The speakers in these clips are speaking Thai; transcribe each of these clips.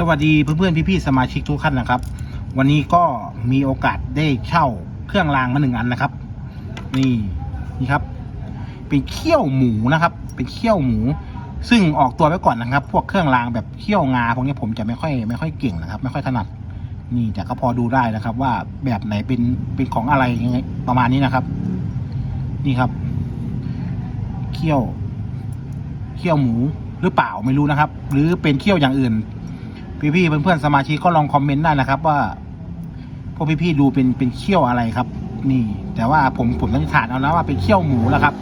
สวัสดีเพื่อนๆพี่ๆสมาชิกทุกท่านนะครับ วันนี้ก็มีโอกาสได้เช่าเครื่องรางมาหนึ่งอันนะครับ นี่นี่ครับ เป็นเขี้ยวหมูนะครับ เป็นเขี้ยวหมู ซึ่งออกตัวไว้ก่อนนะครับ พวกเครื่องรางแบบเขี้ยวงาพวกนี้ผมจะไม่ค่อยไม่ค่อยเก่งนะครับ ไม่ค่อยถนัด นี่แต่ก็พอดูได้นะครับ ว่าแบบไหนเป็นเป็นของอะไรยังไงประมาณนี้นะครับ นี่ครับเขี้ยวเขี้ยวหมูหรือเปล่าไม่รู้นะครับ หรือเป็นเขี้ยวอย่างอื่น พี่ๆเพื่อนๆสมาชิกก็ลองคอมเมนต์ได้นะครับ ว่าพวกพี่ๆดูเป็นเป็นเขี้ยวอะไรครับ นี่ แต่ว่าผมผมสันนิษฐานเอานะว่าเป็นเขี้ยวหมูแล้วครับ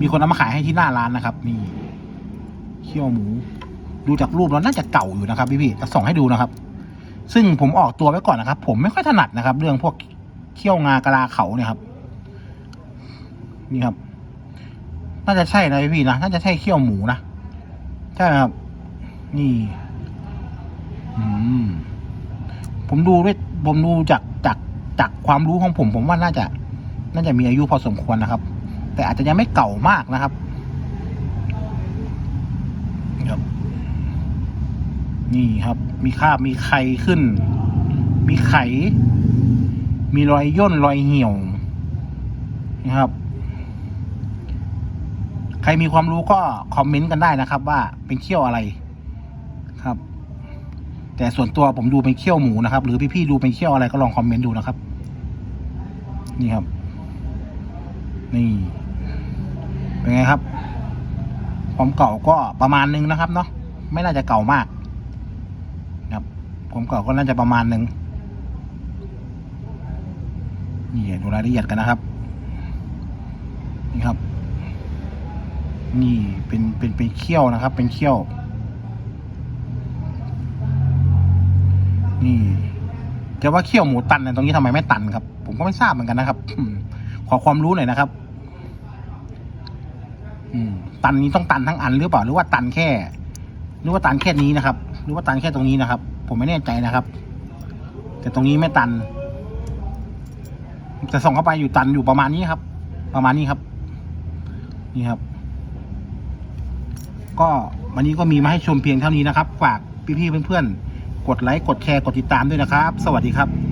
มีคนเอามาขายให้ที่หน้าร้านนะครับ นี่เขี้ยวหมู ดูจากรูปแล้วน่าจะเก่าอยู่นะครับ พี่ๆจะส่องให้ดูนะครับ ซึ่งผมออกตัวไว้ก่อนนะครับ ผมไม่ค่อยถนัดนะครับ เรื่องพวกเขี้ยวงากระลาเขาเนี่ยครับ นี่ครับ น่าจะใช่นะพี่ๆนะน่าจะใช่เขี้ยวหมูนะใช่ไหมครับ นี่ผมดูด้วยผมดูจากจากจากความรู้ของผม ผมว่าน่าจะ น่าจะมีอายุพอสมควรนะครับ แต่อาจจะยังไม่เก่ามากนะครับครับนี่ครับ มีคราบมีไข่ขึ้น มีไข่ มีรอยย่นรอยเหี่ยวนะครับ ใครมีความรู้ก็คอมเมนต์กันได้นะครับ ว่าเป็นเขี้ยวอะไร ครับ แต่ส่วนตัวผมดูเป็นเขี้ยวหมูนะครับ หรือพี่ๆดูเป็นเขี้ยวอะไรก็ลองคอมเมนต์ดูนะครับ นี่ครับ นี่ เป็นไงครับความเก่าก็ประมาณนึงนะครับ เนาะไม่น่าจะเก่ามากครับความเก่าก็น่าจะประมาณนึงนี่ดูรายละเอียดกันนะครับ นี่ครับ นี่เป็นเป็นเป็นเขี้ยวนะครับ เป็นเขี้ยว นี่จะว่าเขี้ยวหมูตันเนี่ยตรงนี้ทำไมไม่ตันครับ ผมก็ไม่ทราบเหมือนกันนะครับขอความรู้หน่อยนะครับ อืม ตันนี้ต้องตันทั้งอันหรือเปล่า หรือว่าตันแค่ หรือว่าตันแค่นี้นะครับ หรือว่าตันแค่ตรงนี้นะครับ ผมไม่แน่ใจนะครับ แต่ตรงนี้ไม่ตันแต่ส่งเข้าไปอยู่ตันอยู่ประมาณนี้ครับ ประมาณนี้ครับ นี่ครับ ก็วันนี้ก็มีมาให้ชมเพียงเท่านี้นะครับ ฝากพี่ๆเพื่อนๆ ดไลค์กดแชร์กดติดตามด้วยนะครับ สวัสดีครับ